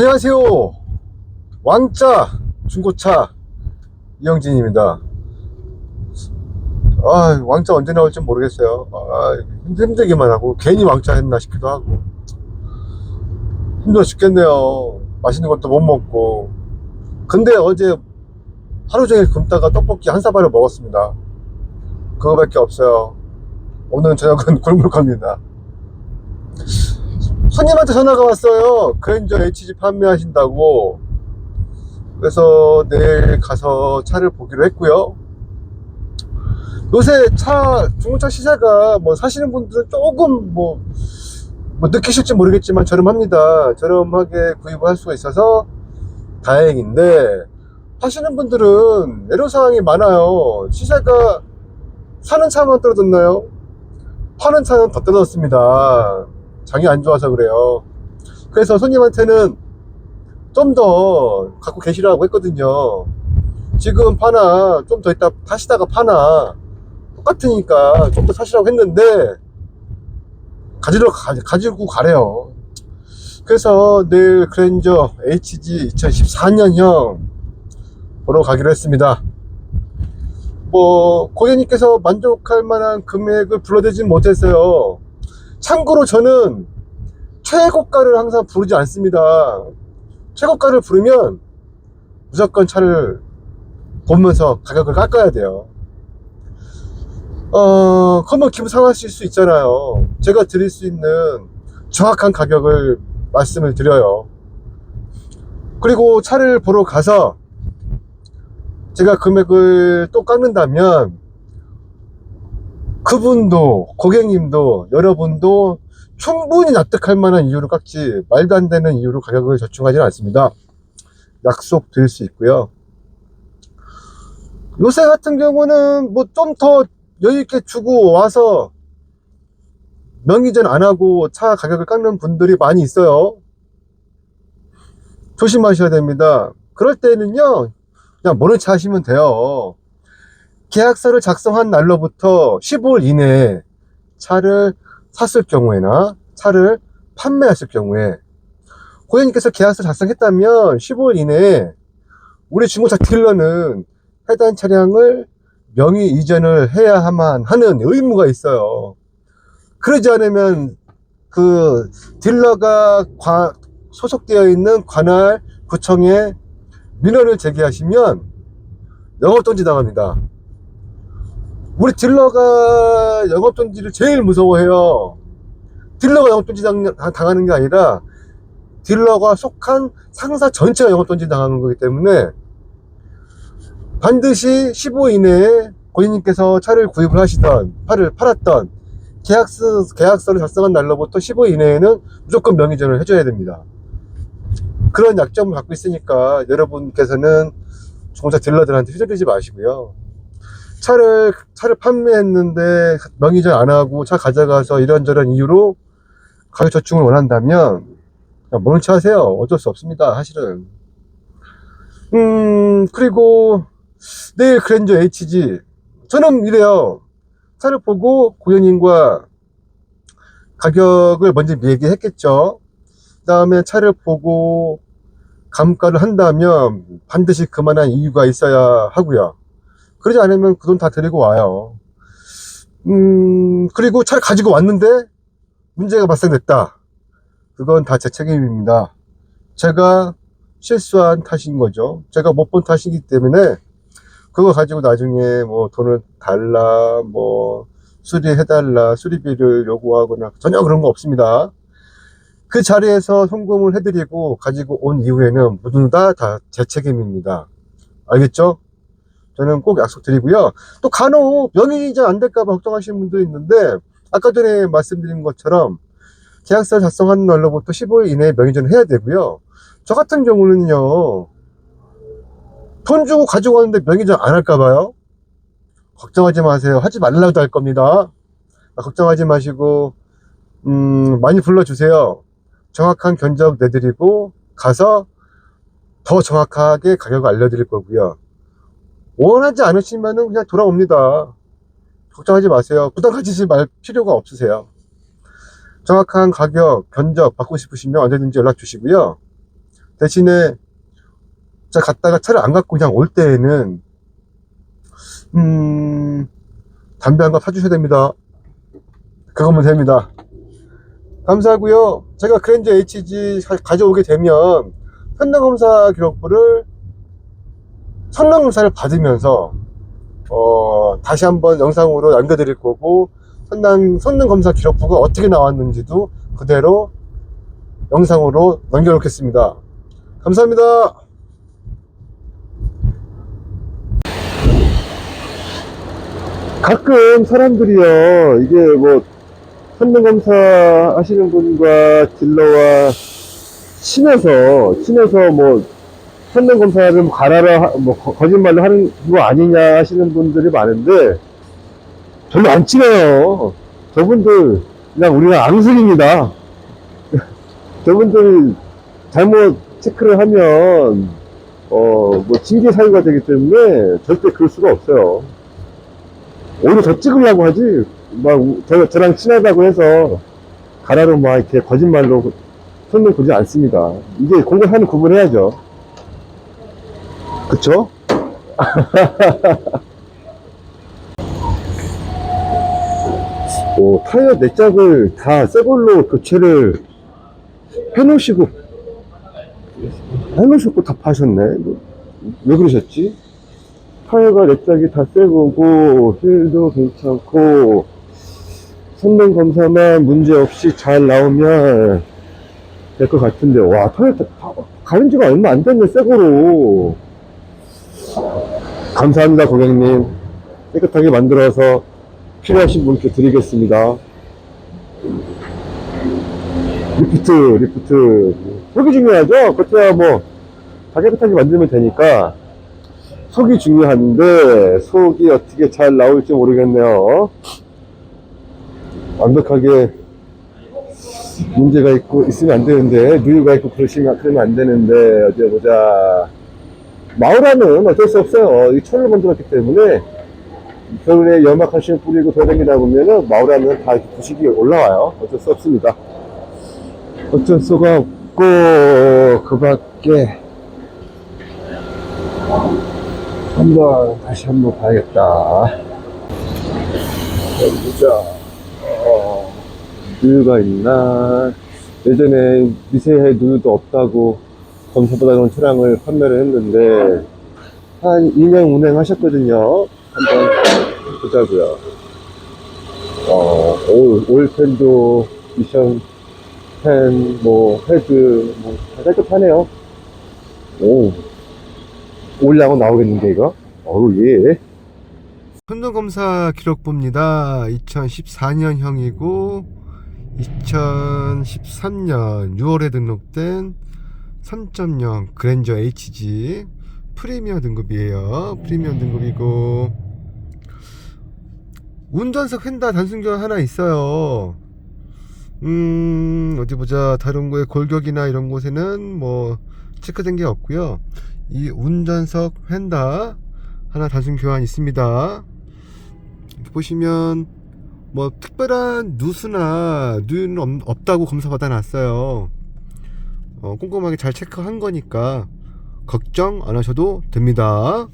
안녕하세요. 왕자 중고차 이영진입니다. 아, 왕자 언제 나올지 모르겠어요. 아, 힘- 힘들기만 하고 괜히 왕자 했나 싶기도 하고 힘들어 죽겠네요. 맛있는 것도 못 먹고. 근데 어제 하루 종일 굶다가 떡볶이 한 사발을 먹었습니다. 그거밖에 없어요. 오늘 저녁은 굶을 겁니다. 손님한테 전화가 왔어요. 그랜저 HG 판매하신다고. 그래서 내일 가서 차를 보기로 했고요. 요새 차, 중고차 시세가 뭐 사시는 분들은 조금 뭐, 뭐 느끼실지 모르겠지만 저렴합니다. 저렴하게 구입을 할 수가 있어서 다행인데, 하시는 분들은 애로사항이 많아요. 시세가 사는 차만 떨어졌나요? 파는 차는 더 떨어졌습니다. 장이 안 좋아서 그래요. 그래서 손님한테는 좀 더 갖고 계시라고 했거든요. 지금 파나 좀 더 있다 타시다가 파나 똑같으니까 좀 더 사시라고 했는데 가지러 가, 가지고 가래요. 그래서 내일 그랜저 HG 2014년형 보러 가기로 했습니다. 뭐 고객님께서 만족할 만한 금액을 불러대진 못했어요. 참고로 저는 최고가를 항상 부르지 않습니다. 최고가를 부르면 무조건 차를 보면서 가격을 깎아야 돼요. 어, 그러면 기분 상하실 수 있잖아요. 제가 드릴 수 있는 정확한 가격을 말씀을 드려요. 그리고 차를 보러 가서 제가 금액을 또 깎는다면 그분도 고객님도 여러분도 충분히 납득할 만한 이유로 깎지 말도 안 되는 이유로 가격을 저충하지는 않습니다. 약속 드릴 수 있고요. 요새 같은 경우는 뭐 좀 더 여유 있게 주고 와서 명의전 안 하고 차 가격을 깎는 분들이 많이 있어요. 조심하셔야 됩니다. 그럴 때는요, 그냥 모른 차 하시면 돼요. 계약서를 작성한 날로부터 15일 이내에 차를 샀을 경우에나 차를 판매했을 경우에 고객님께서 계약서 작성했다면 15일 이내에 우리 중고차 딜러는 해당 차량을 명의 이전을 해야만 하는 의무가 있어요. 그러지 않으면 그 딜러가 과- 소속되어 있는 관할 구청에 민원을 제기하시면 영업정지 당합니다. 우리 딜러가 영업정지를 제일 무서워해요. 딜러가 영업정지 당- 당하는 게 아니라 딜러가 속한 상사 전체가 영업정지 당하는 거기 때문에 반드시 15일 이내에 고객님께서 차를 구입을 하시던 차를 팔았던 계약서, 계약서를 작성한 날로부터 15일 이내에는 무조건 명의전을 해줘야 됩니다. 그런 약점을 갖고 있으니까 여러분께서는 중고차 딜러들한테 휘둘리지 마시고요. 차를 차를 판매했는데 명의전 안 하고 차 가져가서 이런저런 이유로 가격 저축을 원한다면 모른 체 하세요. 어쩔 수 없습니다. 사실은. 음 그리고 내일 그랜저 HG 저는 이래요. 차를 보고 고객님과 가격을 먼저 얘기했겠죠. 그 다음에 차를 보고 감가를 한다면 반드시 그만한 이유가 있어야 하고요. 그러지 않으면 그 돈다 드리고 와요. 음, 그리고 차를 가지고 왔는데 문제가 발생됐다. 그건 다 제 책임입니다. 제가 실수한 탓인 거죠. 제가 못 본 탓이기 때문에 그거 가지고 나중에 뭐 돈을 달라, 뭐 수리해달라, 수리비를 요구하거나 전혀 그런 거 없습니다. 그 자리에서 송금을 해드리고 가지고 온 이후에는 모두 다 다 제 책임입니다. 알겠죠? 저는 꼭 약속드리고요. 또 간혹 명의이전 안 될까봐 걱정하시는 분도 있는데 아까 전에 말씀드린 것처럼 계약서 작성하는 날로부터 15일 이내에 명의전을 해야 되고요. 저 같은 경우는요. 돈 주고 가지고 왔는데 명의전 안 할까봐요. 걱정하지 마세요. 하지 말라고 할 겁니다. 아, 걱정하지 마시고 음, 많이 불러주세요. 정확한 견적 내드리고 가서 더 정확하게 가격을 알려드릴 거고요. 원하지 않으시면은 그냥 돌아옵니다. 걱정하지 마세요. 부담 가지실 말 필요가 없으세요. 정확한 가격, 견적 받고 싶으시면 언제든지 연락 주시고요. 대신에 자 갔다가 차를 안 갖고 그냥 올 때에는 음 담배 한 갑 사주셔야 됩니다. 그거면 됩니다. 감사하고요. 제가 그랜저 HG 가- 가져오게 되면 현장검사 기록부를 성능검사를 받으면서 어, 다시 한번 영상으로 남겨드릴 거고 선당 성능검사 기록부가 어떻게 나왔는지도 그대로 영상으로 남겨놓겠습니다. 감사합니다. 가끔 사람들이요, 이게 뭐, 성능검사 하시는 분과 딜러와 친해서, 친해서 뭐, 가라라, 하- 뭐, 거- 거짓말로 하는 거 아니냐 하시는 분들이 많은데, 별로 안 친해요. 저분들, 그냥 우리가 앙숙입니다. 저분들이 잘못 체크를 하면, 어, 뭐, 징계 사유가 되기 때문에 절대 그럴 수가 없어요. 오히려 저 찍으려고 하지, 막, 저, 저랑 친하다고 해서, 가라로 막 이렇게 거짓말로 손을 굴지 않습니다. 이게 공부하는 구분해야죠. 그쵸? 오, 타이어 네 짝을 다 새 걸로 교체를 해놓으시고, 해놓으셨고 다 파셨네. 뭐, 왜 그러셨지? 타이어가 네 짝이 다 새 거고, 휠도 괜찮고, 성능 검사만 문제 없이 잘 나오면 될 것 같은데, 와, 타이어 다, 다 가는 지가 얼마 안 됐네, 새 거로. 감사합니다, 고객님. 깨끗하게 만들어서 필요하신 분께 드리겠습니다. 리프트, 리프트. 속이 중요하죠? 그때야 뭐, 다 깨끗하게 만들면 되니까. 속이 중요한데, 속이 어떻게 잘 나올지 모르겠네요. 완벽하게 문제가 있고, 있으면 안 되는데, 누유가 있고 그러시면, 그러면 안 되는데, 어디 보자. 마우라는 어쩔 수 없어요. 이 철을 만들었기 때문에, 겨울에 연막하시는 뿌리고 돌아다니다 보면은 마우라는 다 부식이 올라와요. 어쩔 수 없습니다. 어쩔 수가 없고 그 밖에 한번 다시 한번 봐야겠다. 보자. 어, 누유가 있나? 예전에 미세해 누유도 없다고 검사받아놓은 차량을 판매를 했는데 한 2년 운행하셨거든요. 한번 보자고요. 어, 올, 오일팬도 미션 펜, 뭐, 헤드, 뭐, 다 깔끔하네요. 오, 올라고 나오겠는데, 이거? 어우, 예. 현동검사 기록부입니다. 2014년형이고 2013년 6월에 등록된 3.0 그랜저 HG 프리미엄 등급이에요. 프리미엄 등급이고 운전석 휀다 단순 교환 하나 있어요. 음 어디 보자 다른 거에 골격이나 이런 곳에는 뭐 체크된 게 없고요. 이 운전석 휀다 하나 단순 교환 있습니다. 보시면 뭐 특별한 누수나 누유는 없, 없다고 검사 받아놨어요. 어, 꼼꼼하게 잘 체크한 거니까 걱정 안 하셔도 됩니다.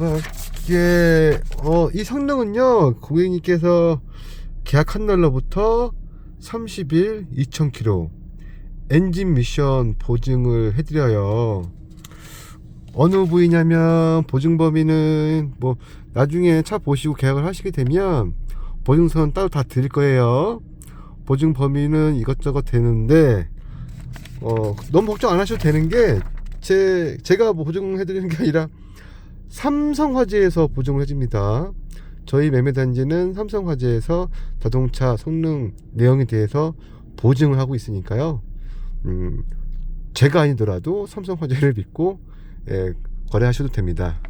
어, 이게 어, 이 성능은요 고객님께서 계약한 날로부터 30일 2,000km 엔진 미션 보증을 해드려요. 어느 부위냐면 보증 범위는 뭐 나중에 차 보시고 계약을 하시게 되면 보증서는 따로 다 드릴 거예요. 보증 범위는 이것저것 되는데 어 너무 걱정 안 하셔도 되는 게 제 제가 뭐 보증해 드리는 게 아니라 삼성화재에서 보증을 해줍니다. 저희 매매 단지는 삼성화재에서 자동차 성능 내용에 대해서 보증을 하고 있으니까요. 음, 제가 아니더라도 삼성화재를 믿고 예, 거래하셔도 됩니다.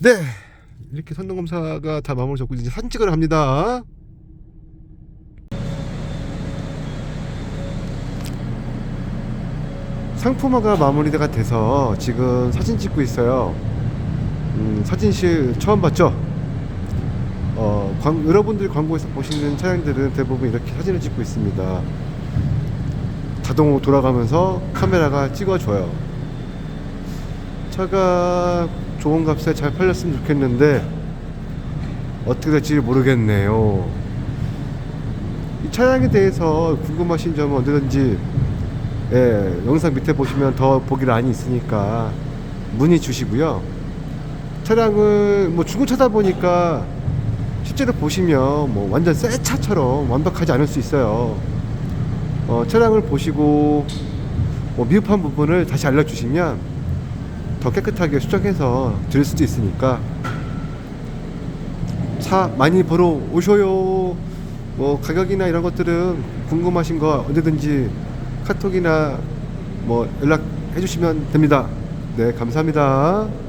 네, 이렇게 선동검사가 다 마무리 잡고 이제 찍으러 갑니다. 상품화가 마무리가 돼서 지금 사진 찍고 있어요. 음, 사진실 처음 봤죠? 어, 광- 여러분들 광고에서 보시는 차량들은 대부분 이렇게 사진을 찍고 있습니다. 자동으로 돌아가면서 카메라가 찍어줘요. 차가 좋은 값에 잘 팔렸으면 좋겠는데 어떻게 될지 모르겠네요. 이 차량에 대해서 궁금하신 점은 언제든지 예, 영상 밑에 보시면 더 보기 란이 있으니까 문의 주시고요. 차량을 뭐 중고 차다 보니까 실제로 보시면 뭐 완전 새 차처럼 완벽하지 않을 수 있어요. 어, 차량을 보시고 뭐 미흡한 부분을 다시 알려주시면 더 깨끗하게 수정해서 드릴 수도 있으니까 차 많이 보러 오셔요. 뭐 가격이나 이런 것들은 궁금하신 거 언제든지 카톡이나 뭐 연락해 주시면 됩니다. 네, 감사합니다.